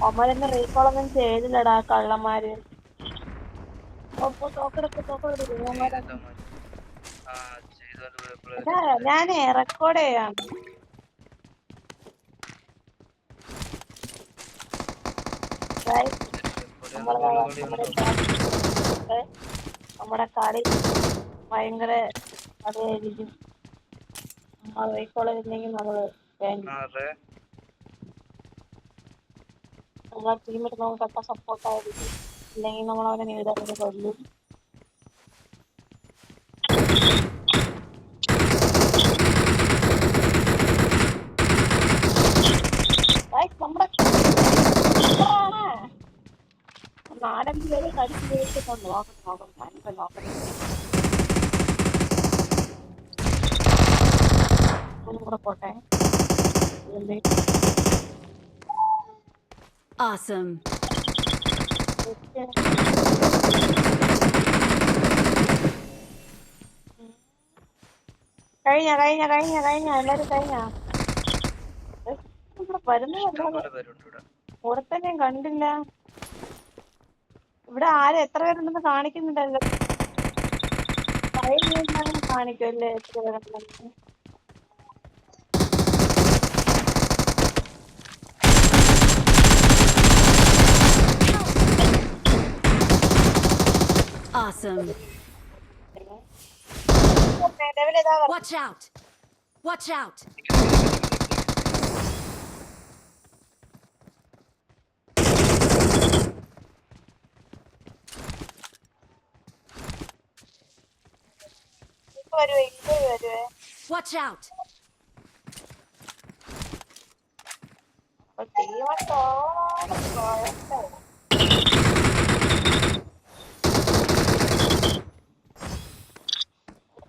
അവന്മാരെന്നെ റീകോളൊന്നും ചെയ്തില്ലടാ കള്ളന്മാര്. ഞാനേ റെക്കോർഡ് ചെയ്യാണ് നമ്മുടെ കളി ഭയങ്കര അതായിരിക്കും നമ്മൾ റീകോൾ ചെയ്തില്ലെങ്കിൽ നമ്മൾ ആരുടെ നമ്മളെ ടീമിട്ട് നമുക്ക് കട്ട സപ്പോർട്ടായിരിക്കും ഇല്ലെങ്കിൽ നമ്മൾ അവനെ നേരിടാൻ കൊല്ലും. നാടൻ പേര് കടിച്ചു വീഴ്ത്തിട്ടുണ്ട് നോക്കണം നോക്കണം ഞാനിപ്പോ നോക്കണം ഒന്നും കൂടെ പോട്ടെ? Awesome. കഴിഞ്ഞ കഴിഞ്ഞ കഴിഞ്ഞ കഴിഞ്ഞ എല്ലാരും കഴിഞ്ഞ? ഇവിടെ വരുന്ന? ഇവിടെ. ഒരുത്തനെയും കണ്ടില്ല. ഇവിടെ ആരും എത്ര പേരുണ്ടെന്ന് കാണിക്കുന്നുണ്ടല്ലോ. കഴിഞ്ഞ കാണിക്കുമല്ലേ എത്ര പേരുണ്ടെന്ന്? Awesome. Watch out! Watch out! Watch out! Okay, what's up?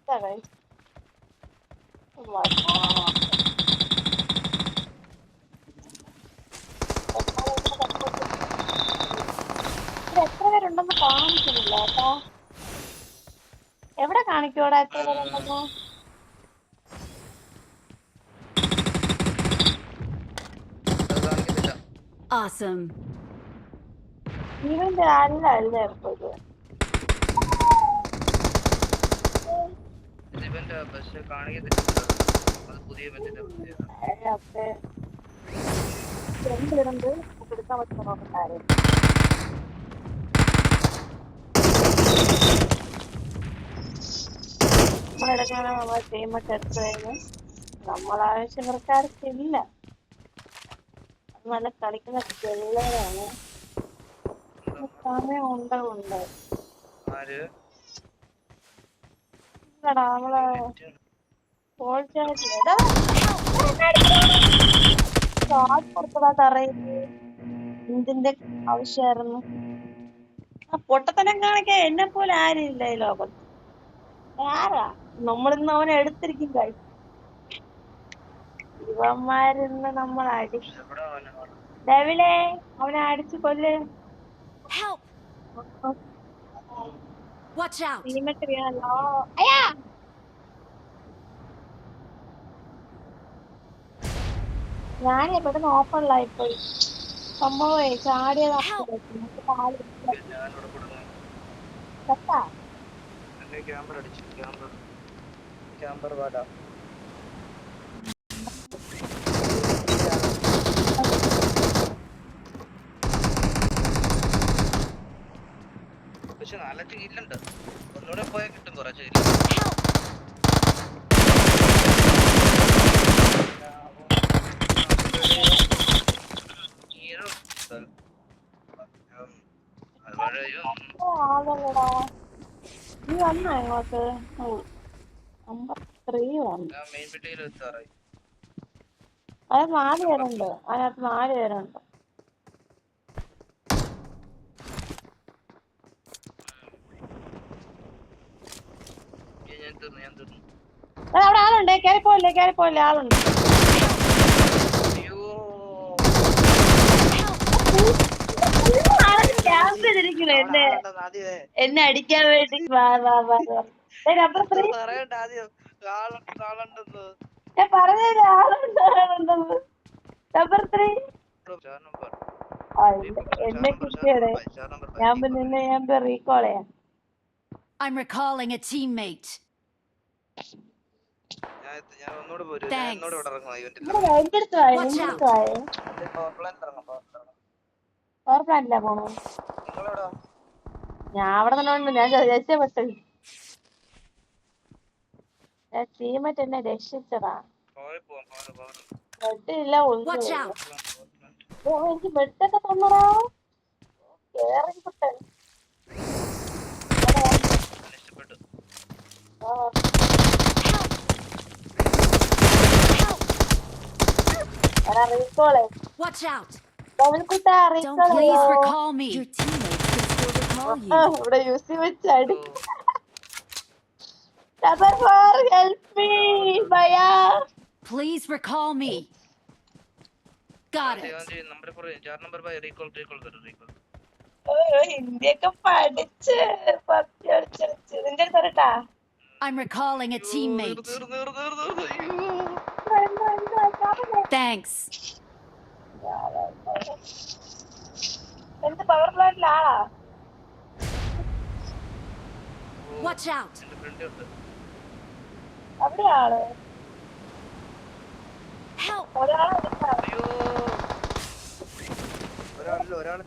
Watch out. അപ്പൊ എത്ര പേരുണ്ടെന്ന് കാണിക്കുന്നില്ല കേട്ടോ. എവിടെ കാണിക്കൂടാ എത്ര പേരുണ്ടെന്ന്? Awesome. ഇവന്റെ അല്ല അല്ലേ ഇപ്പൊ ഇത് ഇത് ഇവന്റെ പക്ഷെ കാണിക്കത്തില്ല. അത് പുതിയ നമ്മളെടുക്കാണ് എടുത്തതെന്ന് നമ്മളാവശ്യക്കാർക്കില്ല നല്ല കളിക്കുന്ന പിള്ളേരാണ്. സമയം ഉണ്ടാവുണ്ട് ആര്? ഇല്ലടാ നമ്മളെ കൊടുത്തതാ തറയിൽ എന്തിന്റെ ആവശ്യമായിരുന്നു ആ പൊട്ടത്തനം കാണിക്കാൻ എന്നെ പോലെ ആരും ഇല്ല ഈ ലോകത്ത്. ആരാ? നമ്മളിന്ന് അവനെ എടുത്തിരിക്കും കഴി ഇവന്മാരിന്ന് നമ്മൾ അടി. എവിടെ അവനെ ഡെവിലേ അവനെ അടിച്ചു കൊല്ല്. Watch out. ടീമിട്ട് വീണല്ലോ അയ്യാ ഞാനേ പെട്ടെന്ന് ഓപ്പണിലായി പോയി സംഭവമേ ചാടിയതാ ക്യാമറ അടിച്ചു ക്യാമറ ക്യാമറ വാടാ പക്ഷെ നാലഞ്ച് കില്ലുണ്ട് നീ വന്നോ ഇങ്ങോട്ട്? വന്നു. അത് നാല് പേരുണ്ട്. അതിനകത്ത് നാല് പേരുണ്ട്. ഈ ഞാൻ തീർന്നു ഞാൻ തീർന്നു എടാ, അവിടെ ആളുണ്ട് കയറിപ്പോയില്ലേ കയറിപ്പോയില്ലേ ആളുണ്ട് അയ്യോ എന്നെ എന്നെ അടിക്കാൻ വേണ്ടി വാ ആദ്യം. ആളുണ്ട് ആളുണ്ടെന്ന്. ഞാൻ പറഞ്ഞ ആളുണ്ട് ആളുണ്ടെന്ന് നമ്പർ ത്രീ എന്നെ കിട്ടിയടെ ഞാൻ പിന്നെ ഞാൻ റീകോൾ ചെയ്യാം. I'm recalling a teammate. Thanks. Watch out. Power plant ഇല്ല പോണോ ഞാൻ അവിടെ തന്നെ ഉണ്ട് ഞാൻ രക്ഷ പെട്ടത്. ടീമറ്റ് എന്നെ ബെഡില്ല Watch ഓ, എനിക്ക് ബെഡൊക്കെ തന്നടാ. കേറി പൊട്ടൻ റീകോളെ Watch out. Don't please recall me. Your teammates ഇവിടെ യൂസി വെച്ചാടി help me, Please recall me. Got it. number four, jar number by recall, recall, recall. ഇന്ത്യയൊക്കെ പഠിച്ച് നിന്റെ അടുത്ത് പറട്ടാ I'm recalling a teammate. Thanks. बंदे power plant പ്ലാന്റിലാളാ Watch out. അവിടെ ആൾ ഒരാൾ അയ്യോ. ഒരാളില്ല ഒരാൾ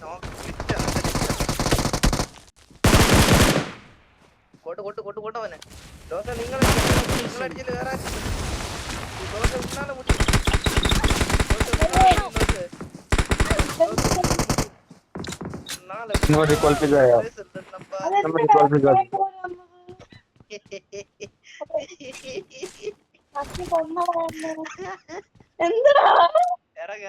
കൊട്ട് കൊട്ട് കൊട്ട് കൊട്ട് അവനെ. ദോശ നിങ്ങൾ നിങ്ങൾ അടിച്ചിട്ട് കയറാൻ ദോശ ഉണ്ണാണ് മുട്ടി. നാല് നമ്മൾ ക്വാളിഫൈ ആയോ നമ്മൾ ക്വാളിഫൈ ആയോ എന്തിനാ ഇറങ്ങി